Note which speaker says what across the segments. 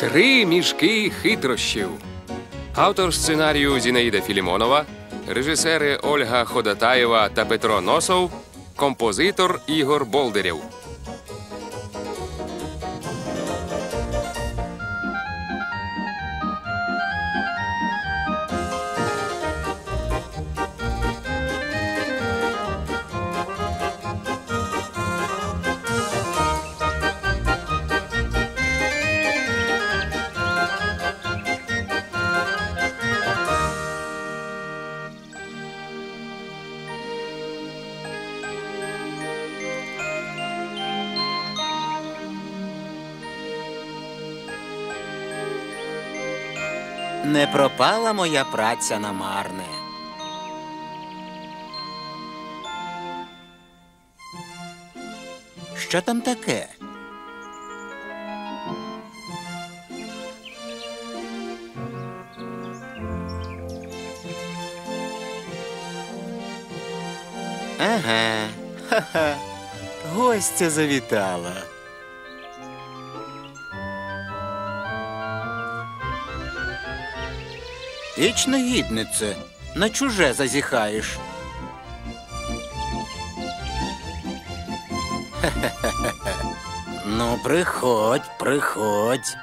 Speaker 1: Три мішки хитрощів. Автор сценарію Зінаїда Філімонова, режисери Ольга Ходатаєва та Петро Носов, композитор Ігор Болдирєв.
Speaker 2: Не пропала моя праця на марне. Що там таке? Ага, ха-ха. Гостя завітала. Іч негіднице, на чуже зазіхаєш. Хе-хе-хе-хе. Ну, приходь, приходь.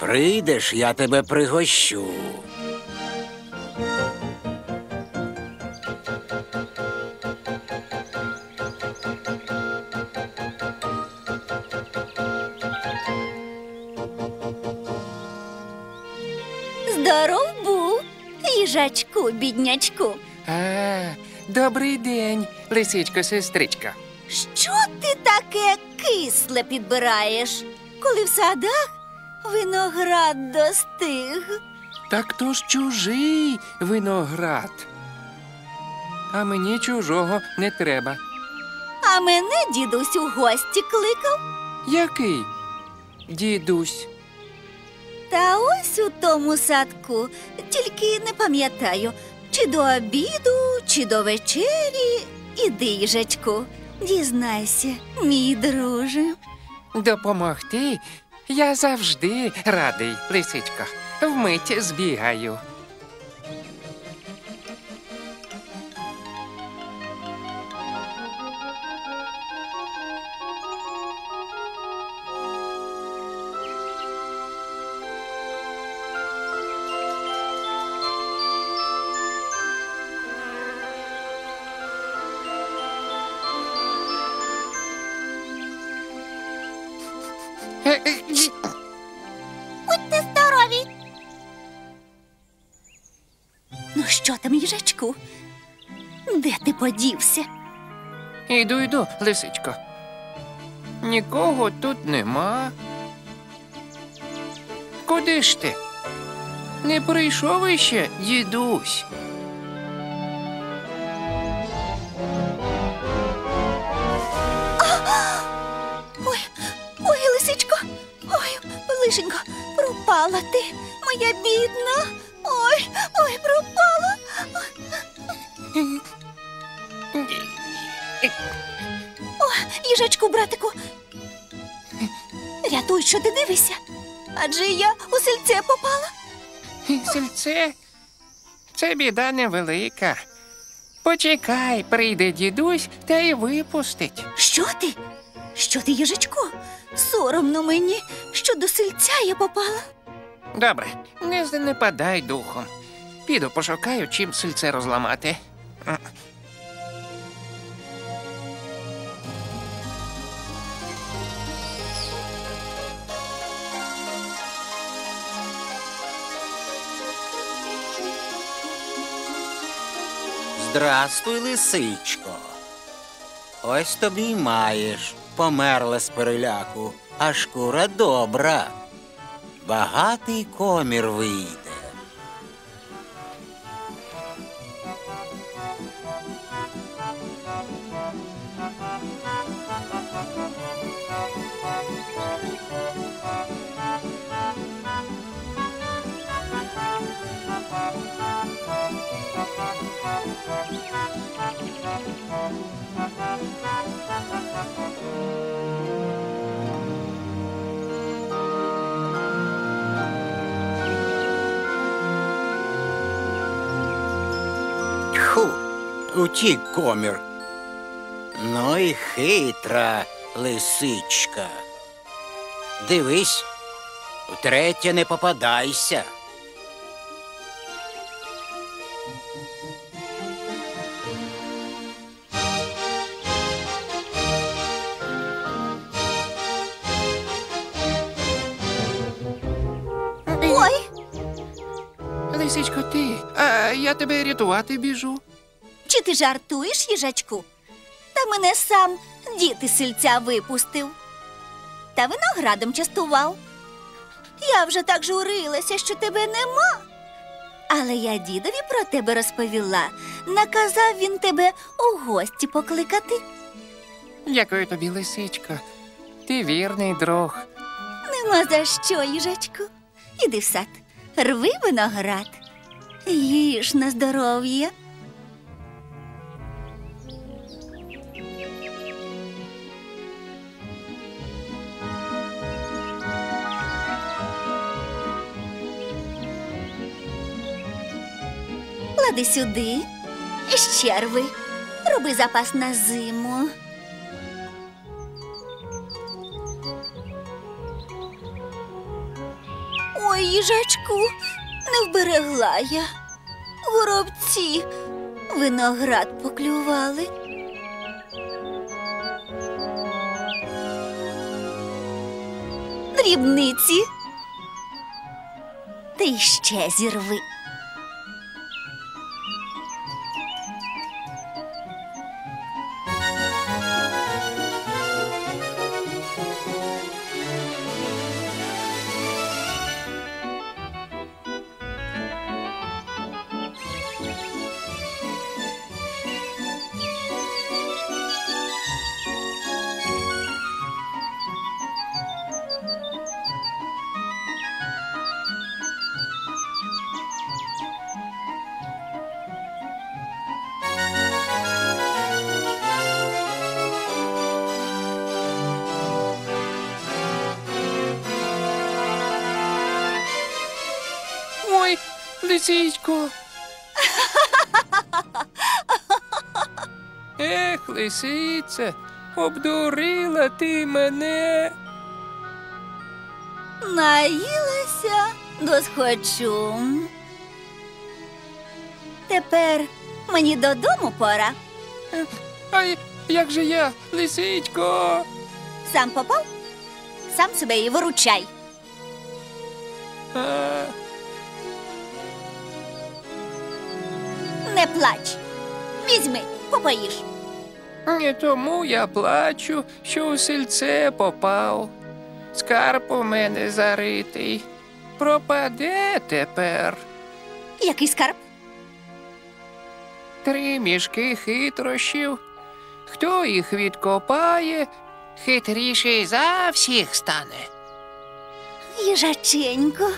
Speaker 2: Прийдеш, я тебе пригощу.
Speaker 3: Здоров був, їжачку, біднячку.
Speaker 4: А, добрий день, лисичко сестричка.
Speaker 3: Що ти таке кисле підбираєш, коли в садах виноград достиг?
Speaker 4: Так то ж чужий виноград. А мені чужого не треба.
Speaker 3: А мене дідусь у гості кликав.
Speaker 4: Який? Дідусь.
Speaker 3: Та ось у тому садку, тільки не пам'ятаю, чи до обіду, чи до вечері. Іди, їжачку, дізнайся, мій друже.
Speaker 4: Допомогти я завжди радий, лисичко. Вмить збігаю.
Speaker 3: Будьте здорові. Ну що там, їжачку? Де ти подівся?
Speaker 4: Іду, йду, лисичко. Нікого тут нема. Куди ж ти? Не прийшов іще, дідусь.
Speaker 3: Пропала ти, моя бідна. Ой, ой, пропала. О, їжачку, братику. Рятуй, що ти дивишся. Адже я у сельце попала.
Speaker 4: Сільце, це біда невелика. Почекай, прийде дідусь та й випустить.
Speaker 3: Що ти? Що ти, їжачку? Соромно мені, що до сельця я попала.
Speaker 4: Добре, не занепадай духом. Піду пошукаю, чим сільце розламати.
Speaker 2: Здрастуй, лисичко. Ось тобі й маєш. Померла з переляку, а шкура добра. Багатий комір вийде. Тьху, утік комір. Ну і хитра лисичка. Дивись, втретє не попадайся.
Speaker 3: Ой,
Speaker 4: Лисичко, ти, а я тебе рятувати біжу.
Speaker 3: Чи ти жартуєш, їжачку? Та мене сам із сільця випустив. Та виноградом частував. Я вже так журилася, що тебе нема. Але я дідові про тебе розповіла. Наказав він тебе у гості покликати.
Speaker 4: Дякую тобі, лисичко. Ти вірний друг.
Speaker 3: Нема за що, їжачку. Іди в сад, рви виноград. Їж на здоров'я. Клади сюди. Ще рви. Роби запас на зиму. Ой, їжачку, не вберегла я. Горобці виноград поклювали. Дрібниці. Ти ще зірви.
Speaker 4: Лисичко. Ех, лисице, обдурила ти мене.
Speaker 3: Наїлася досхочу. Тепер мені додому пора.
Speaker 4: Ай, як же я, лисичко?
Speaker 3: Сам попав, сам себе і виручай.
Speaker 4: А,
Speaker 3: Не плач. Візьми, попоїш.
Speaker 4: не тому я плачу, що у сільце попав. Скарб у мене заритий. Пропаде тепер.
Speaker 3: Який скарб?
Speaker 4: Три мішки хитрощів. Хто їх відкопає, хитріший за всіх стане.
Speaker 3: Їжаченько,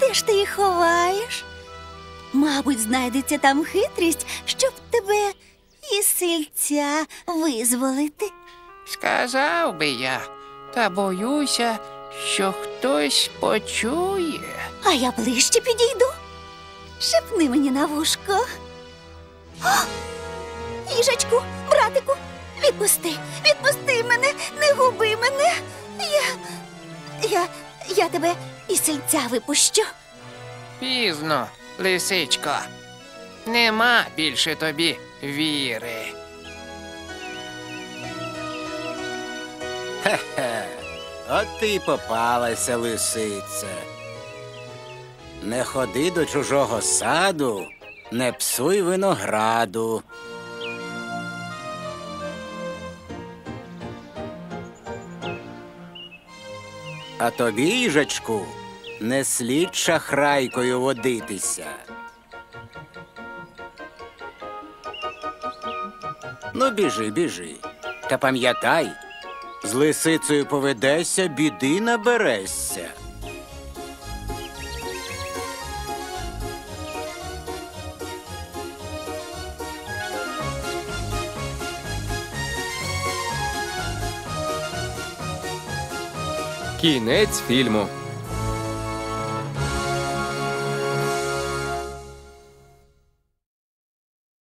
Speaker 3: де ж ти їх ховаєш? Мабуть, знайдеться там хитрість, щоб тебе із сільця визволити.
Speaker 4: Сказав би я, та боюся, що хтось почує.
Speaker 3: А я ближче підійду. Шепни мені на вушко. О! Їжачку, братику, відпусти, відпусти мене, не губи мене. Я. Я. Я тебе із сільця випущу.
Speaker 4: Пізно, лисичко. Нема більше тобі віри.
Speaker 2: Хе-хе, от ти й попалася, лисице. Не ходи до чужого саду, не псуй винограду. А тобі, їжачку, не слід шахрайкою водитися. Ну, біжи, біжи. Та пам'ятай, з лисицею поведешся, біди наберешся.
Speaker 1: Кінець фільму.